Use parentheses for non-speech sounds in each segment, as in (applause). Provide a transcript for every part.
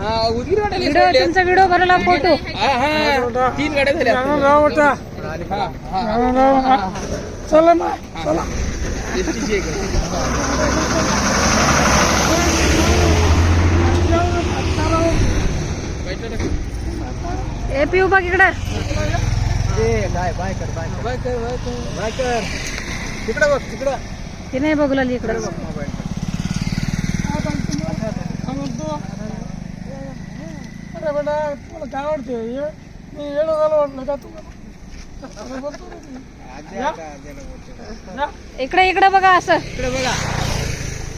हा उदगीर व्हिडिओ. तुमचा व्हिडिओ करायला फोटो. हा हा. तीन गाड्या झाल्या हा, हा. चला ना चला. ST ची एक आहे. बैठलं का? ए बघ इकडे बाय कर. बाय कर तिकडं बघ तिकडं. ती नाही बघू लागली इकडे. बेटा तुला काय वाटते ये- मी येणं झालं वाटलं का बोलतो मी. या. इकडे इकडे बघा असं. इकडे बघा.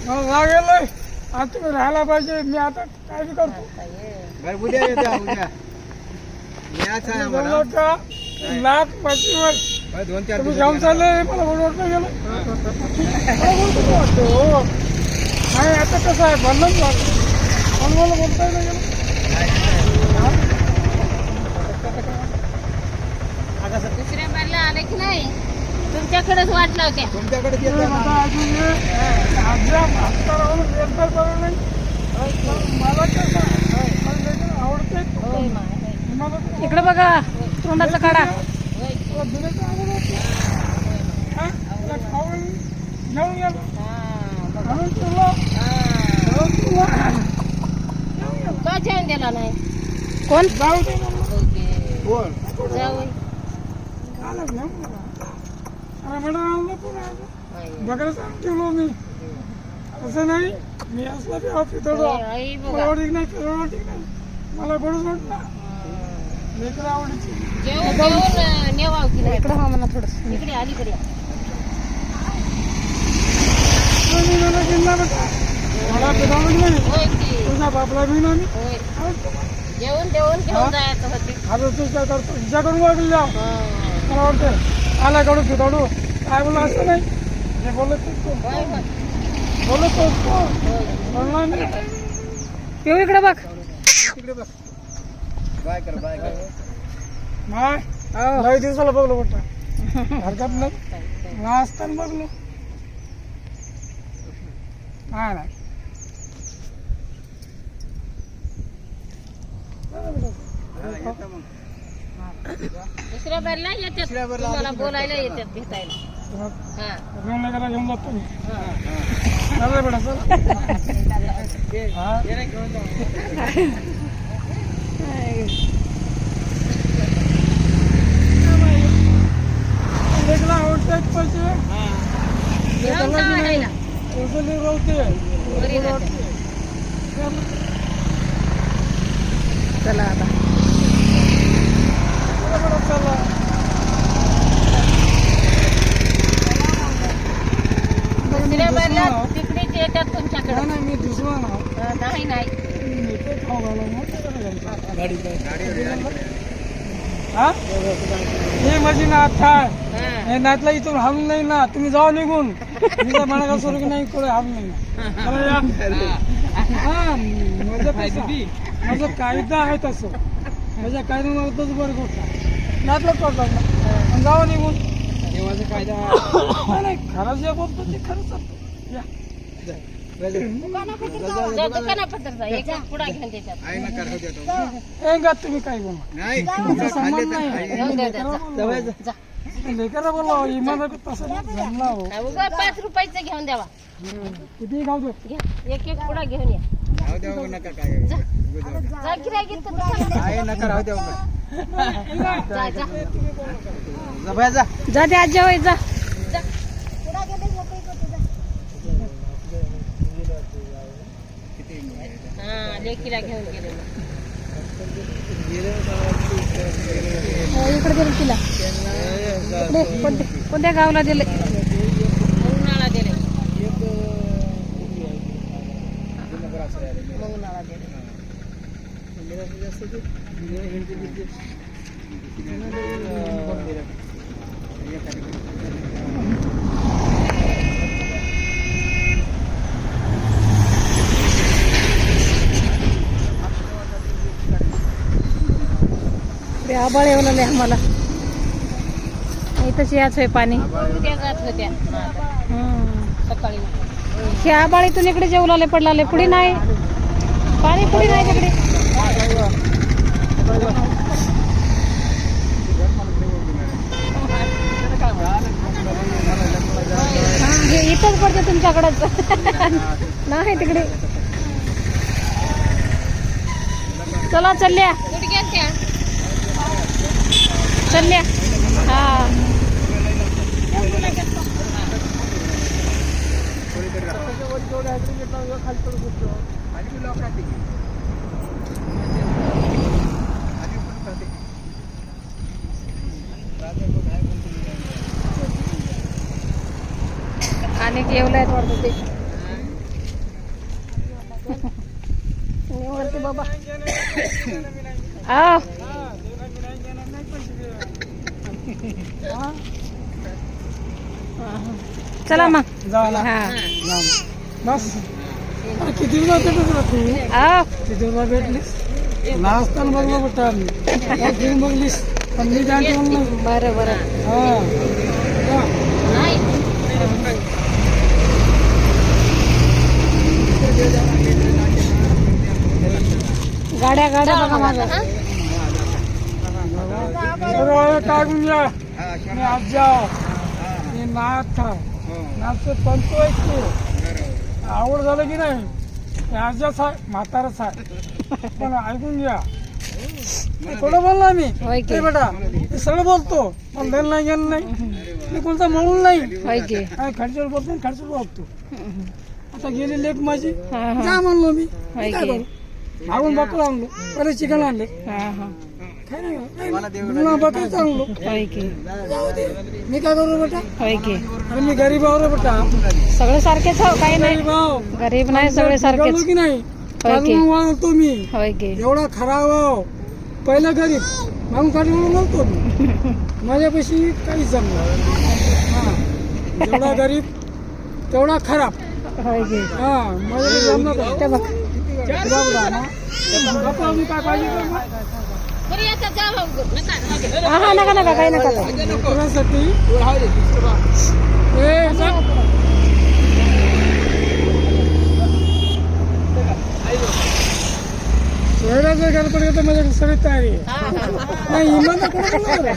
मला राग येलोय आता तुम्ही राहायला पाहिजे मी आता काय बी करतो. बरं उद्या येत्या उद्या. याच आहे आम्हाला. जमलं का लाख पाचवीवर बरं, दोन चार तुम्ही दिवसात जाऊन चालले मला वाटलं गेलं. मला बोलतो का वाटतं हो. नाही आता कसं आहे बनलंच वाटतं पण मला बोलता नाही गेलं. दुसऱ्या बारला आले की नाही तुमच्याकडेच वाट लावते तुमच्याकडे ते येत्या आता अजून हे आजच्या म्हातारावरून एकदा करू नाही. मला कसं आहे, मला लेकरं आवडते मला ते- इकडे बघा तोंडाचा काढा. हा? खाऊन घेऊन गेलो. तुला. का जेवण दिला नाही? कोण? जाऊ दे आणलं पण सांग ठेवलो मी. असं नाही मी असला बी नाही मला बरंच वाटलं लेकर आवडीची. इकडे हा म्हणा थोडस. इकडे अलीकडे आणि मला गिल्ला बेटा मला पिठावत नाही. होय की. तुझा बापला बी नाही. जेवण जेवण घेऊन जायचं होते. आता तू काय करतो वागली जाऊ होय मला वाटतं काय बोला असं नाही. जे बोलत बोलत बोल. बोलणार नाही. पिऊ इकडे बघ. बघ. बाय कर बाय कर. माय लय दिवसाला बघलो म्हटलं. हरकत नाही. (laughs) असताना बघलो. काय नाही हा, येतं दुसऱ्या बारला येतात. तुम्हाला बोलायला येतात भेटायला. हा. लेकरला घेऊन जातो मी. बेटा हा. पैसे. उचलली राहते बरी जाते चला आता चला दुसऱ्या बारला तिकडेच येतात तुमच्याकडे नाही नाही मी दुसरा ना हा, नाही नाही मी ते खाऊ घालू मग ते करा घ्यायचं. गाडीवर आहे. हा हे माझी नाथ आहे हा. हे नातला इथून हालून नाही ना तुम्ही जाऊ निघून मी तर म्हणा सोडून की नाही कोणी हालून नाही ना. चला या. हा माझं माझं कायदा आहे तसं. माझ्या कायदा मला तसं बरं गोष्ट नातलं पडलं ना. जाऊ निघून. देवाचा कायदा नाही, खरंच जे बोलतो ते खरंच. या. तुम्ही काय बोला लेकरा बोला इमान तसं जमला हो. पाच रुपयाचं घेऊन द्यावा. किती खाऊ दे एक एक पुडा घेऊन या. नका काय. जा नका राहू द्या ते आज जेवाय जा हा लेकीला घेऊन गेले. हो, इकडे दिलं तिला. कोणत्या कोणत्या गावाला दिले उन्हाळा दिले उन्हाळा दिले ते आबाळ येऊ लागले आम्हाला. इथंच याच आहे पाणी सकाळी हे आबाळ इथून इकडे जेवलाले पडलाले पुढे नाही. पाणी पुढे नाही तिकडे. इथंच पडते तुमच्याकडंच. नाही तिकडे. चला चलल्या. कुठे गेलत्या चलल्या. हा. आणि जेवलायत वाटतं ते मी वरती बाबा. आ चला मग. हा. बस. अरे किती किती भेटलीस? नाचताना काय घेऊन बघलीस. पण मी नाही बरं बरं. हा. नाही गाड्या गाड्या बघा माझ्या टाकून या. मी आज जाओ मी नाथ नाच पंतो ऐकतो आवड झालं की नाही? मी आजच आहे म्हातारच आहे. पण ऐकून घ्या. थोडं बोलला मी ते बेटा मी सगळं बोलतो. पण धन नाही घेणं नाही. मी कोणता म्हणून नाही. खर्चावर बोलतो आणि खर्चावर बोलतो. आता गेली लेख माझी. हा हा. जा म्हणलो मी. होय काय की. करू? मागून बकरं आणलो. पहिले चिकन आणले. हा हा. काय नाही आणलो. होय की. जाऊ दे. मी काय करू बेटा? होय की. अरे मी गरीब आहो रे बेटा. सगळे सारखेच हो काही नाही. गरीब आहो. गरीब नाही सगळे सारखेच. की नाही? होय की? काढून वाळतो मी. होय की. एवढा खराब आहो. पहिला गरीब. मागून काढून नव्हतो मी. माझ्यापाशी काहीच जमलं हा. जेवढा गरीब तेवढा खराब. हा नका नका. काही नका. कोणासाठी ए, जा. सोयराचं गडबड येतं माझ्याकडे सगळी तयारी आहे. नाही इमान कोण बोलणार रे?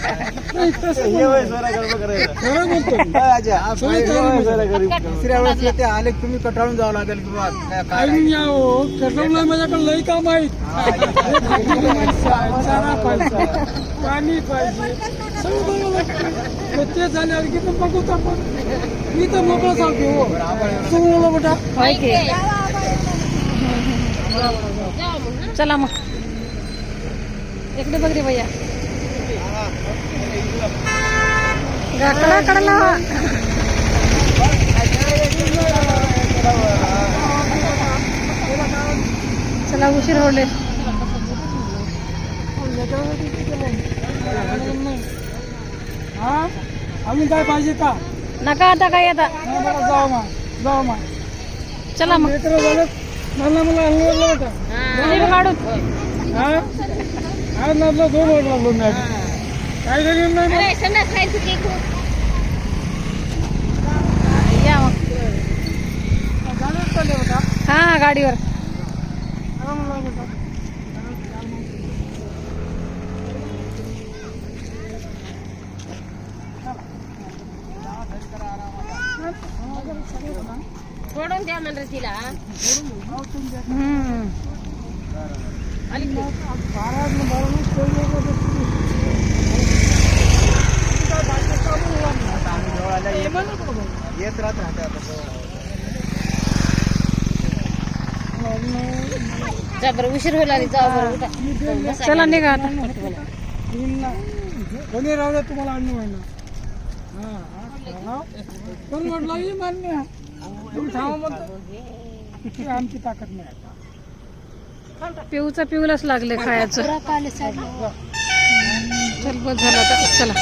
नाही. तसं बोलणार. खरं बोलतो. मी. सगळी तयारी माझ्याकडे. तिसऱ्या वेळेस ते आले की तुम्ही कटाळून जावं लागेल की बा काय- काय ऐकून घ्या हो कटवलं माझ्याकडे लई काम आहेत. चारा पाहिजे पाणी पाहिजे. सगळं बघावं लागतं. तर ते झाल्यावर की तर बघू आपण. मी तर मोकळा सांगतो हो. तू बोला बेटा. होय की जा मग चला मग. इकडे बघ रे भैया. गाकडा कडला चला उशीर होले हा? अजून काय पाहिजे का? नका आता काय आता. जाऊ मा जाऊ मा चला मग. मला मला जिलेबी काढून. हा. आज नसलं दोन वर लागलो. काय घेऊन नाही संडास खायचं की या मग. हा हा गाडीवर. सोडून द्या म्हणलं तिला. येत राहत राहते आता जा बरं उशीर होईल आणि जा बरं उठा. चला निघा आता. कोणी राहू द्या तुम्हाला हा, हा. कोण म्हटलं हे मान्य. तुम्ही थांबा म्हणतो. ती आमची ताकद नाही आता. पिऊचा पिऊलाच लागले खायचं. चल बस झालं आता. चला.